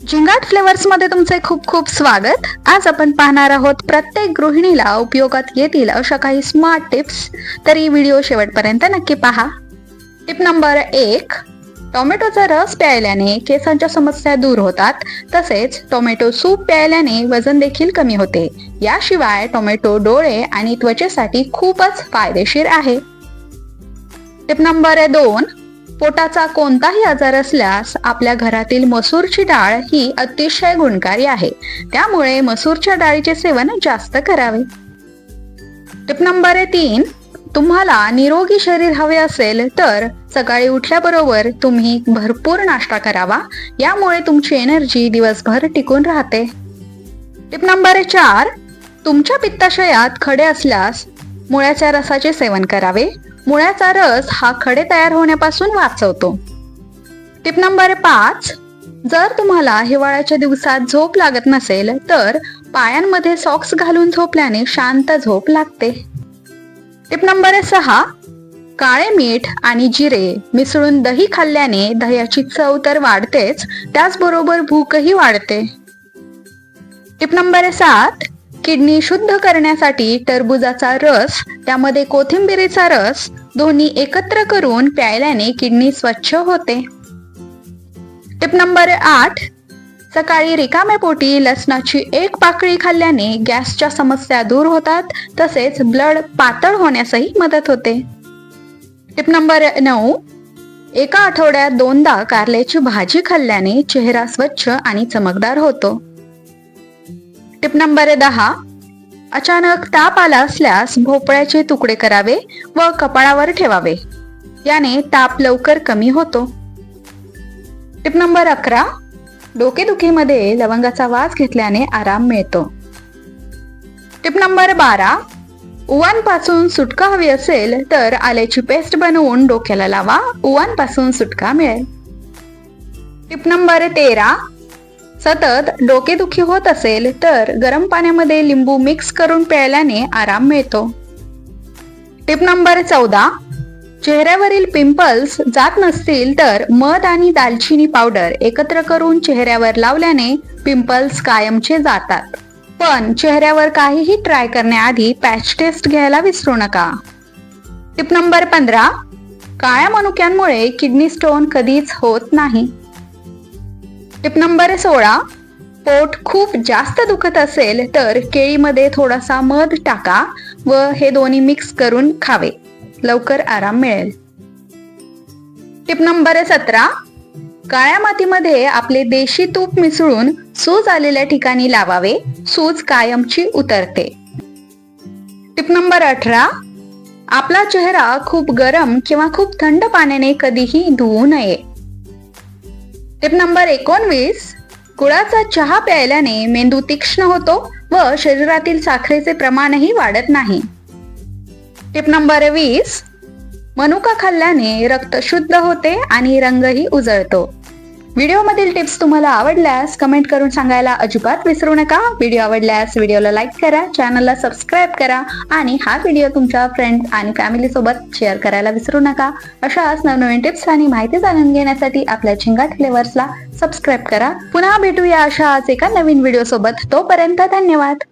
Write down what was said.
झिंगाट फ्लेवर्समध्ये तुमचे खूप खूप स्वागत. आज आपण पाहणार आहोत प्रत्येक गृहिणीला उपयोगात येतील अशा काही स्मार्ट टिप्स तरी व्हिडिओ शेवटपर्यंत नक्की पहा. टिप नंबर एक टोमॅटोचा रस प्यायल्याने केसांच्या समस्या दूर होतात. तसेच टोमॅटो सूप प्यायल्याने वजन देखील कमी होते. याशिवाय टोमॅटो डोळे आणि त्वचेसाठी खूपच फायदेशीर आहे. टिप नंबर दोन पोटाचा कोणताही आजार असल्यास आपल्या घरातील मसूरची डाळ ही अतिशय गुणकारी आहे. त्यामुळे मसूरच्या डाळीचे सेवन जास्त करावे. टिप नंबर तीन तुम्हाला निरोगी शरीर हवे असेल तर सकाळी उठल्याबरोबर तुम्ही भरपूर नाश्ता करावा. यामुळे तुमची एनर्जी दिवसभर टिकून राहते. टिप नंबर चार तुमच्या पित्ताशयात खडे असल्यास मुळ्याच्या रसाचे सेवन करावे. मुळ्याचा रस हा खडे तयार होण्यापासून वाचवतो. टिप नंबर पाच जर तुम्हाला हिवाळ्याच्या दिवसात झोप लागत नसेल तर पायांमध्ये सॉक्स घालून झोपल्याने शांत झोप लागते. टिप नंबर सहा काळे मीठ आणि जिरे मिसळून दही खाल्ल्याने दह्याची चव तर वाढतेच त्याचबरोबर भूकही वाढते. टिप नंबर सात किडनी शुद्ध करण्यासाठी टरबुजाचा रस त्यामध्ये कोथिंबिरीचा रस दोन्ही एकत्र करून प्यायल्याने किडनी स्वच्छ होते. टिप नंबर आठ सकाळी रिकाम्या पोटी लसणाची एक पाकळी खाल्ल्याने गॅसच्या समस्या दूर होतात तसेच ब्लड पातळ होण्यासही मदत होते. टिप नंबर नऊ एका आठवड्यात दोनदा कारल्याची भाजी खाल्ल्याने चेहरा स्वच्छ आणि चमकदार होतो. टिप नंबर दहा. अचानक ताप आला असल्यास भोपळ्याचे तुकडे करावे व कपाळावर ठेवावे. याने ताप लवकर कमी होतो. टिप नंबर अकरा. डोकेदुखीमध्ये लवंगाचा वास घेतल्याने आराम मिळतो. टिप नंबर बारा. उवांपासून सुटका हवी असेल तर आल्याची पेस्ट बनवून डोक्याला लावा. उवांपासून सुटका मिळेल. टिप नंबर तेरा. सतत डोकेदुखी होत असेल तर गरम पाण्यामध्ये लिंबू मिक्स करून प्यायल्याने आराम मिळतो. टिप नंबर चौदा. चेहऱ्यावरील पिंपल्स जात नसतील तर मध आणि दालचिनी पावडर एकत्र करून चेहऱ्यावर लावल्याने पिंपल्स कायमचे जातात. पण चेहऱ्यावर काहीही ट्राय करण्याआधी पॅच टेस्ट घ्यायला विसरू नका. टिप नंबर पंधरा. काळ्या मनुक्यांमुळे किडनी स्टोन कधीच होत नाही. टिप नंबर सोळा पोट खूप जास्त दुखत असेल तर केळीमध्ये थोडासा मध टाका व हे दोन्ही मिक्स करून खावे. लवकर आराम मिळेल. टिप नंबर सतरा काळ्या मातीमध्ये आपले देशी तूप मिसळून सूज आलेल्या ठिकाणी लावावे सूज कायमची उतरते. टिप नंबर अठरा आपला चेहरा खूप गरम किंवा खूप थंड पाण्याने कधीही धुवू नये. टिप नंबर एकोणवीस. गुळाचा चहा प्यायल्याने मेंदू तीक्ष्ण होतो व शरीरातील साखरेचे प्रमाणही वाढत नाही. टिप नंबर वीस. मनुका खाल्ल्याने रक्त शुद्ध होते आणि रंगही उजळतो. व्हिडिओमधील टिप्स तुम्हाला आवडल्यास कमेंट करून सांगायला अजिबात विसरू नका. व्हिडिओ आवडल्यास व्हिडिओला लाईक करा चॅनलला सबस्क्राईब करा आणि हा व्हिडिओ तुमच्या फ्रेंड आणि फॅमिलीसोबत शेअर करायला विसरू नका. अशाच नवनवीन टिप्स आणि माहिती जाणून घेण्यासाठी आपल्या झिंगाट फ्लेवर्सला सबस्क्राईब करा. पुन्हा भेटूया अशाच एका नवीन व्हिडिओ सोबत. तोपर्यंत धन्यवाद.